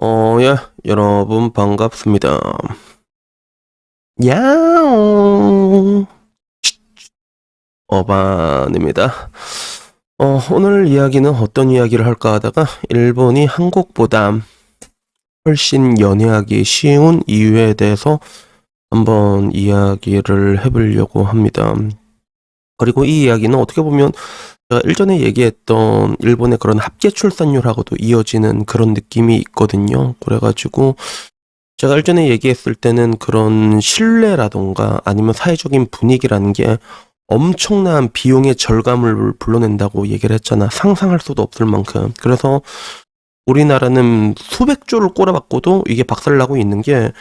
어, 예, 여러분 반갑습니다. 야옹. 어반입니다. 어, 오늘 이야기는 어떤 이야기를 할까 하다가 일본이 한국보다 훨씬 연애하기 쉬운 이유에 대해서 한번 이야기를 해보려고 합니다. 그리고 이 이야기는 어떻게 보면 제가 일전에 얘기했던 일본의 그런 합계 출산율하고도 이어지는 그런 느낌이 있거든요. 그래가지고 제가 일전에 얘기했을 때는 그런 신뢰라던가 아니면 사회적인 분위기라는 게 엄청난 비용의 절감을 불러낸다고 얘기를 했잖아. 상상할 수도 없을 만큼. 그래서 우리나라는 수백 조를 꼬라박고도 이게 박살나고 있는 게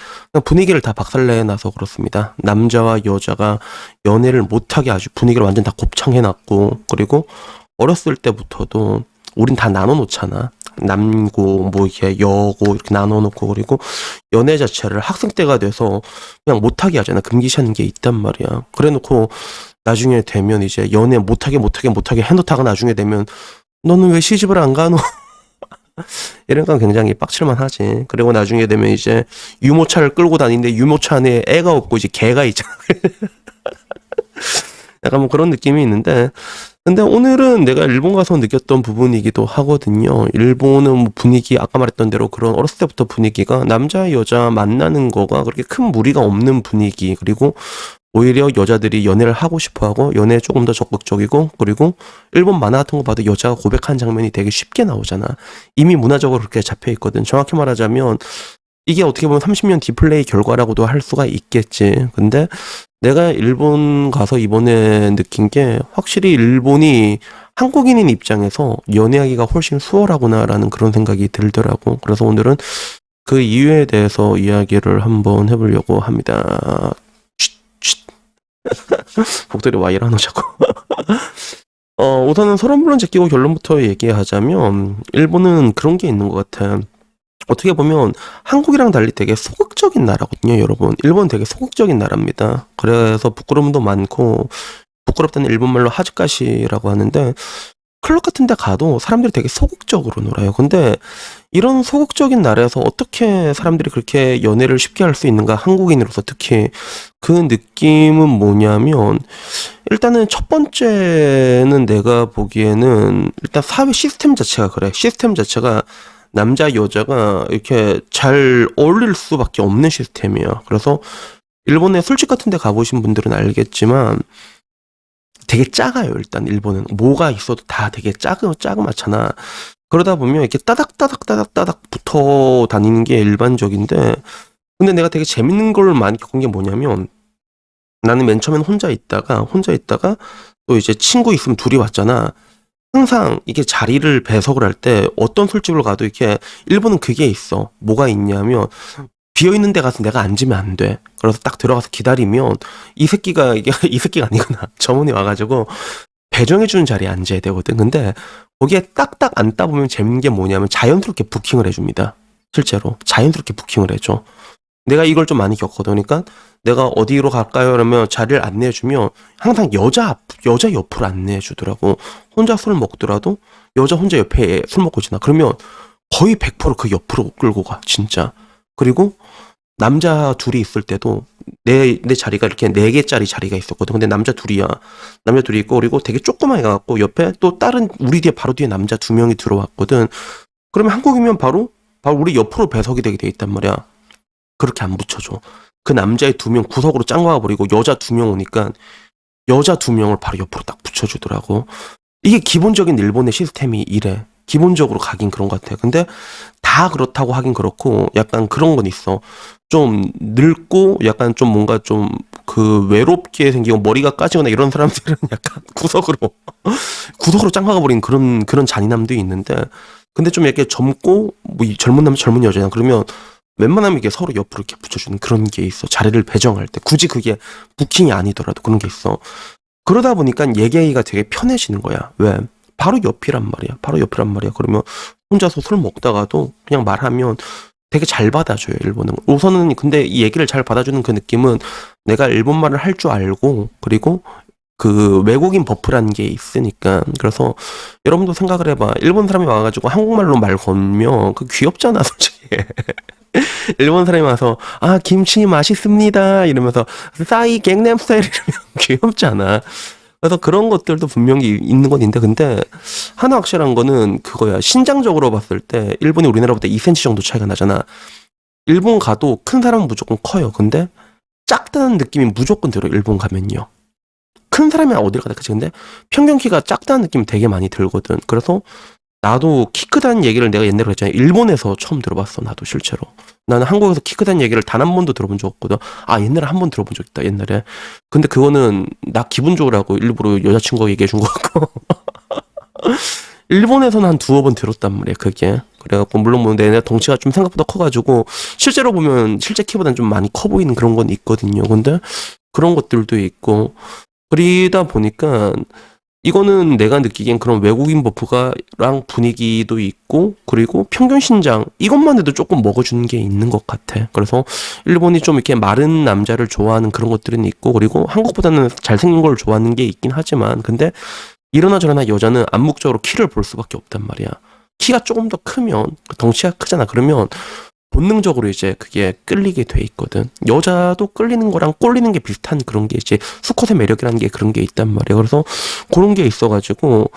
분위기를 다 박살내놔서 그렇습니다. 남자와 여자가 연애를 못하게 아주 분위기를 완전 다 곱창해놨고 그리고 어렸을 때부터도 우린 다 나눠놓잖아. 남고 뭐 이렇게 여고 이렇게 나눠놓고 그리고 연애 자체를 학생 때가 돼서 그냥 못하게 하잖아. 금기시하는 게 있단 말이야. 그래놓고 나중에 되면 이제 연애 못하게 못하게 못하게 해놓다가 나중에 되면 너는 왜 시집을 안 가노? 이런 건 굉장히 빡칠만 하지. 그리고 나중에 되면 이제 유모차를 끌고 다니는데 유모차 안에 애가 없고 이제 개가 있잖아. 약간 뭐 그런 느낌이 있는데 근데 오늘은 내가 일본 가서 느꼈던 부분이기도 하거든요. 일본은 뭐 분위기 아까 말했던 대로 그런 어렸을 때부터 분위기가 남자 여자 만나는 거가 그렇게 큰 무리가 없는 분위기 그리고 오히려 여자들이 연애를 하고 싶어 하고 연애에 조금 더 적극적이고 그리고 일본 만화 같은 거 봐도 여자가 고백한 장면이 되게 쉽게 나오잖아. 이미 문화적으로 그렇게 잡혀 있거든. 정확히 말하자면 이게 어떻게 보면 30년 디플레이 결과라고도 할 수가 있겠지. 근데 내가 일본 가서 이번에 느낀 게 확실히 일본이 한국인인 입장에서 연애하기가 훨씬 수월하구나라는 그런 생각이 들더라고. 그래서 오늘은 그 이유에 대해서 이야기를 한번 해보려고 합니다. 와 이러노 자꾸. 어, 우선은 서론 물론 제끼고 결론부터 얘기하자면 일본은 그런 게 있는 것 같아. 어떻게 보면 한국이랑 달리 되게 소극적인 나라거든요, 여러분. 일본 되게 소극적인 나라입니다. 그래서 부끄러움도 많고 부끄럽다는 일본말로 하즈카시라고 하는데 클럽 같은 데 가도 사람들이 되게 소극적으로 놀아요. 근데 이런 소극적인 나라에서 어떻게 사람들이 그렇게 연애를 쉽게 할 수 있는가? 한국인으로서 특히 그 느낌은 뭐냐면 일단은 첫 번째는 내가 보기에는 일단 사회 시스템 자체가 그래. 시스템 자체가 남자 여자가 이렇게 잘 어울릴 수밖에 없는 시스템이야. 그래서 일본의 술집 같은 데 가보신 분들은 알겠지만 되게 작아요, 일단 일본은. 뭐가 있어도 다 되게 작은, 작으맣잖아. 그러다 보면 이렇게 따닥따닥따닥 따닥 붙어 다니는 게 일반적인데, 근데 내가 되게 재밌는 걸 많이 겪은 게 뭐냐면, 나는 맨 처음엔 혼자 있다가, 혼자 있다가, 또 이제 친구 있으면 둘이 왔잖아. 항상 이게 자리를 배석을 할 때 어떤 술집을 가도 이렇게 일본은 그게 있어. 뭐가 있냐면 비어 있는 데 가서 내가 앉으면 안 돼. 그래서 딱 들어가서 기다리면 이 새끼가 이게 이 새끼가 아니구나. 저분이 와가지고 배정해 주는 자리에 앉아야 되거든. 근데 거기에 딱딱 앉다 보면 재밌는 게 뭐냐면 자연스럽게 부킹을 해줍니다. 실제로 자연스럽게 부킹을 해줘. 내가 이걸 좀 많이 겪거든. 그러니까 내가 어디로 갈까요? 그러면 자리를 안내해 주면 항상 여자 앞, 여자 옆으로 안내해 주더라고. 혼자 술 먹더라도 여자 혼자 옆에 술 먹고 지나. 그러면 거의 100%그 옆으로 끌고 가. 진짜. 그리고 남자 둘이 있을 때도 내, 내 자리가 이렇게 네 개짜리 자리가 있었거든. 근데 남자 둘이야. 남자 둘이 있고, 그리고 되게 조그맣게 가갖고 옆에 또 다른, 우리 뒤에 바로 뒤에 남자 두 명이 들어왔거든. 그러면 한국이면 바로, 바로 우리 옆으로 배석이 되게 돼 있단 말이야. 그렇게 안 붙여줘. 그 남자의 두 명 구석으로 짱 와버리고 여자 두 명 오니까 여자 두 명을 바로 옆으로 딱 붙여주더라고. 이게 기본적인 일본의 시스템이 이래. 기본적으로 가긴 그런 것 같아. 근데 다 그렇다고 하긴 그렇고 약간 그런 건 있어. 좀 늙고 약간 좀 뭔가 좀 그 외롭게 생기고 머리가 까지거나 이런 사람들은 약간 구석으로 구석으로 짱박아 버린 그런 그런 잔인함도 있는데 근데 좀 이렇게 젊고 뭐이 젊은 남자 젊은 여자냐 그러면 웬만하면 이게 서로 옆으로 이렇게 붙여주는 그런 게 있어. 자리를 배정할 때. 굳이 그게 부킹이 아니더라도 그런 게 있어. 그러다 보니까 얘기하기가 되게 편해지는 거야. 왜? 바로 옆이란 말이야. 바로 옆이란 말이야. 그러면 혼자서 술 먹다가도 그냥 말하면 되게 잘 받아줘요, 일본은. 우선은 근데 이 얘기를 잘 받아주는 그 느낌은 내가 일본말을 할 줄 알고, 그리고 그 외국인 버프라는 게 있으니까 그래서 여러분도 생각을 해봐 일본 사람이 와가지고 한국말로 말 걸면 그 귀엽잖아 솔직히 일본 사람이 와서 아 김치 맛있습니다. 이러면서 싸이 갱남 스타일 이러면 귀엽잖아? 그래서 그런 것들도 분명히 있는 건 있는데 근데 하나 확실한 거는 그거야. 신장적으로 봤을 때 일본이 우리나라보다 2cm 정도 차이가 나잖아. 일본 가도 큰 사람은 무조건 커요. 근데 작다는 느낌이 무조건 들어 일본 가면요. 큰 사람이 어딜 가다 그치? 근데 평균 키가 작다는 느낌이 되게 많이 들거든. 그래서 나도 키 크다는 얘기를 내가 옛날에 했잖아 일본에서 처음 들어봤어 나도 실제로. 나는 한국에서 키 크다는 얘기를 단 한 번도 들어본 적 없거든. 아 옛날에 한 번 들어본 적 있다 옛날에. 근데 그거는 나 기분 좋으라고 일부러 여자친구가 얘기해 준거 같고. 일본에서는 한 두어 번 들었단 말이야 그게. 그래갖고 물론 뭐 내가 덩치가 좀 생각보다 커가지고 실제로 보면 실제 키보다는 좀 많이 커 보이는 그런 건 있거든요. 근데 그런 것들도 있고. 그러다 보니까 이거는 내가 느끼기엔 그런 외국인 버프가랑 분위기도 있고 그리고 평균 신장 이것만 해도 조금 먹어주는 게 있는 것 같아. 그래서 일본이 좀 이렇게 마른 남자를 좋아하는 그런 것들은 있고 그리고 한국보다는 잘생긴 걸 좋아하는 게 있긴 하지만 근데 이러나 저러나 여자는 암묵적으로 키를 볼 수밖에 없단 말이야. 키가 조금 더 크면 덩치가 크잖아. 그러면 본능적으로 이제 그게 끌리게 돼 있거든. 여자도 끌리는 거랑 꼴리는 게 비슷한 그런 게 이제 수컷의 매력이라는 게 그런 게 있단 말이야. 그래서 그런 게 있어가지고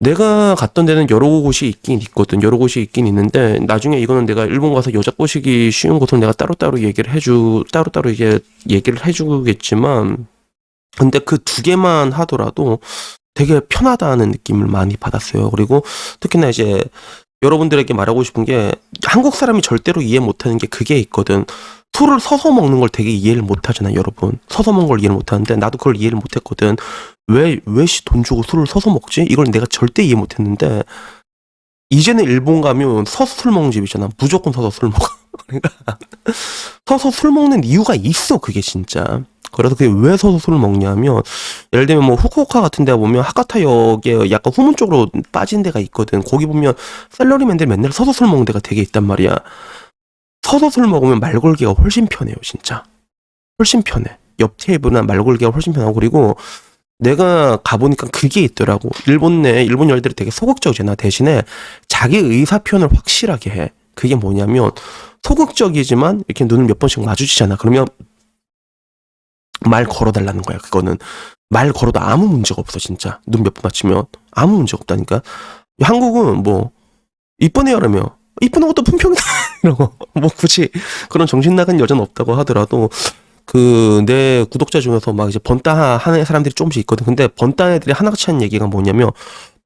내가 갔던 데는 여러 곳이 있긴 있거든. 여러 곳이 있긴 있는데 나중에 이거는 내가 일본 가서 여자 꼬시기 쉬운 곳은 내가 따로따로 얘기를 해주 따로따로 이게 얘기를 해주겠지만 근데 그 두 개만 하더라도 되게 편하다는 느낌을 많이 받았어요. 그리고 특히나 이제 여러분들에게 말하고 싶은 게 한국 사람이 절대로 이해 못하는 게 그게 있거든. 술을 서서 먹는 걸 되게 이해를 못하잖아요, 여러분. 서서 먹는 걸 이해를 못하는데 나도 그걸 이해를 못했거든. 왜왜돈 주고 술을 서서 먹지? 이걸 내가 절대 이해 못했는데 이제는 일본 가면 서서 술 먹는 집이잖아. 무조건 서서 술 먹어. 그러니까 서서 술 먹는 이유가 있어, 그게 진짜. 그래서 그게 왜 서서 술을 먹냐면 예를 들면 뭐 후쿠오카 같은 데 보면 하카타역에 약간 후문 쪽으로 빠진 데가 있거든. 거기 보면 셀러리맨들 맨날 서서 술 먹는 데가 되게 있단 말이야. 서서 술 먹으면 말 걸기가 훨씬 편해요, 진짜. 훨씬 편해. 옆 테이블은 말 걸기가 훨씬 편하고 그리고 내가 가보니까 그게 있더라고. 일본 내 일본 열들이 되게 소극적이잖아. 대신에 자기 의사 표현을 확실하게 해. 그게 뭐냐면 소극적이지만 이렇게 눈을 몇 번씩 마주치잖아. 그러면 말 걸어달라는 거야. 그거는 말 걸어도 아무 문제가 없어 진짜. 눈 몇 번 맞추면 아무 문제 없다니까. 한국은 뭐 그러면 이쁘는 것도 품평이다 이러고 뭐 굳이 그런 정신 나간 여자는 없다고 하더라도 그 내 구독자 중에서 막 이제 번따 하는 사람들이 조금씩 있거든. 근데 번따 애들이 하나같이 하는 얘기가 뭐냐면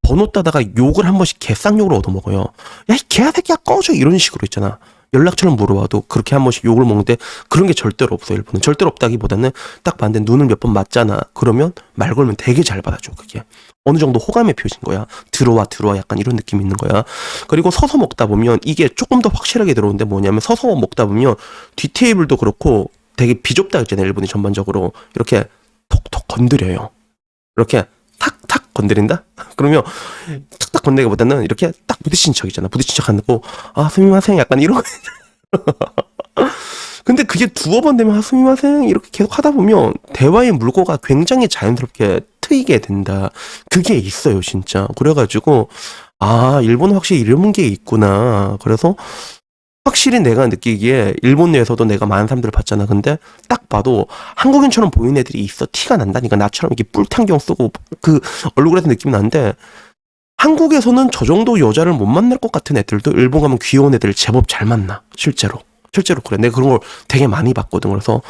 번호 따다가 욕을 한 번씩 개쌍욕을 얻어먹어요. 야, 이 개새끼야 꺼져 이런 식으로 있잖아. 연락처를 물어봐도 그렇게 한 번씩 욕을 먹는데 그런 게 절대로 없어 일본은. 절대로 없다기보다는 딱 반대 눈을 몇 번 맞잖아. 그러면 말 걸면 되게 잘 받아줘 그게. 어느 정도 호감의 표시인 거야. 들어와 들어와. 약간 이런 느낌이 있는 거야. 그리고 서서 먹다 보면 이게 조금 더 확실하게 들어오는데 뭐냐면 서서 먹다 보면 뒤 테이블도 그렇고 되게 비좁다 했잖아요 일본이 전반적으로. 이렇게 톡톡 건드려요. 이렇게 건드린다? 그러면 탁탁 건드리기보다는 이렇게 딱 부딪힌 척이잖아. 부딪힌 척 하고 아 스미마생 약간 이런 거. 근데 그게 두어 번 되면 아 스미마생 이렇게 계속 하다 보면 대화의 물꼬가 굉장히 자연스럽게 트이게 된다. 그게 있어요 진짜. 그래가지고 아 일본 은 확실히 이런 게 있구나. 그래서 확실히 내가 느끼기에 일본 내에서도 내가 많은 사람들을 봤잖아. 근데 딱 봐도 한국인처럼 보이는 애들이 있어. 티가 난다니까. 나처럼 이렇게 뿔탄경 쓰고 그 얼굴에서 느낌이 나는데 한국에서는 저 정도 여자를 못 만날 것 같은 애들도 일본 가면 귀여운 애들 제법 잘 만나. 실제로. 실제로 그래. 내가 그런 걸 되게 많이 봤거든. 그래서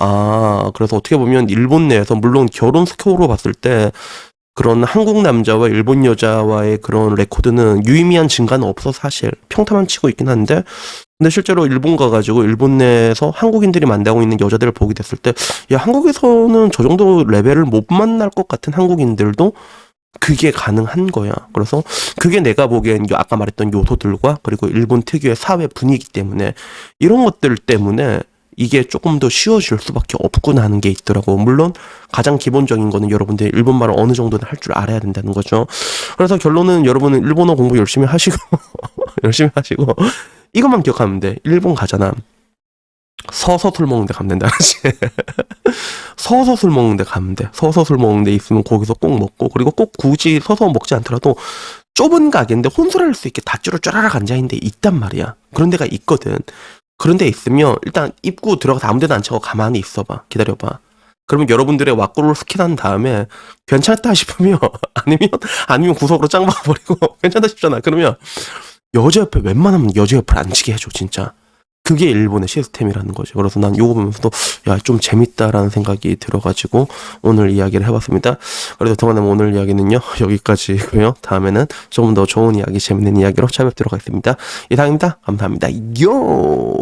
아 그래서 어떻게 보면 일본 내에서 물론 결혼 스코어로 봤을 때 그런 한국 남자와 일본 여자와의 그런 레코드는 유의미한 증가는 없어 사실 평타만 치고 있긴 한데 근데 실제로 일본 가가지고 일본 내에서 한국인들이 만나고 있는 여자들을 보게 됐을 때 야 한국에서는 저 정도 레벨을 못 만날 것 같은 한국인들도 그게 가능한 거야. 그래서 그게 내가 보기엔 요 아까 말했던 요소들과 그리고 일본 특유의 사회 분위기 때문에 이런 것들 때문에 이게 조금 더 쉬워질 수밖에 없구나 하는 게 있더라고. 물론 가장 기본적인 거는 여러분들 일본 말을 어느 정도는 할 줄 알아야 된다는 거죠. 그래서 결론은 여러분은 일본어 공부 열심히 하시고 열심히 하시고 이것만 기억하면 돼. 일본 가잖아. 서서 술 먹는 데 가면 된다. 서서 술 먹는 데 가면 돼. 서서 술 먹는 데 있으면 거기서 꼭 먹고 그리고 꼭 굳이 서서 먹지 않더라도 좁은 가게인데 혼술할 수 있게 다쭈로 쫘라락 앉아있는 데 있단 말이야. 그런 데가 있거든. 그런 데 있으면 일단 입구 들어가서 아무 데도 안 차고 가만히 있어봐. 기다려봐. 그러면 여러분들의 왁구를 스캔한 다음에 괜찮다 싶으면 아니면 아니면 구석으로 짱 박아버리고 괜찮다 싶잖아. 그러면 여자 옆에 웬만하면 여자 옆을 앉히게 해줘 진짜. 그게 일본의 시스템이라는 거죠. 그래서 난 요거 보면서도 야 좀 재밌다라는 생각이 들어가지고 오늘 이야기를 해봤습니다. 그래도 동안남 오늘 이야기는요 여기까지고요. 다음에는 조금 더 좋은 이야기, 재밌는 이야기로 찾아뵙도록 하겠습니다. 이상입니다. 감사합니다. 요.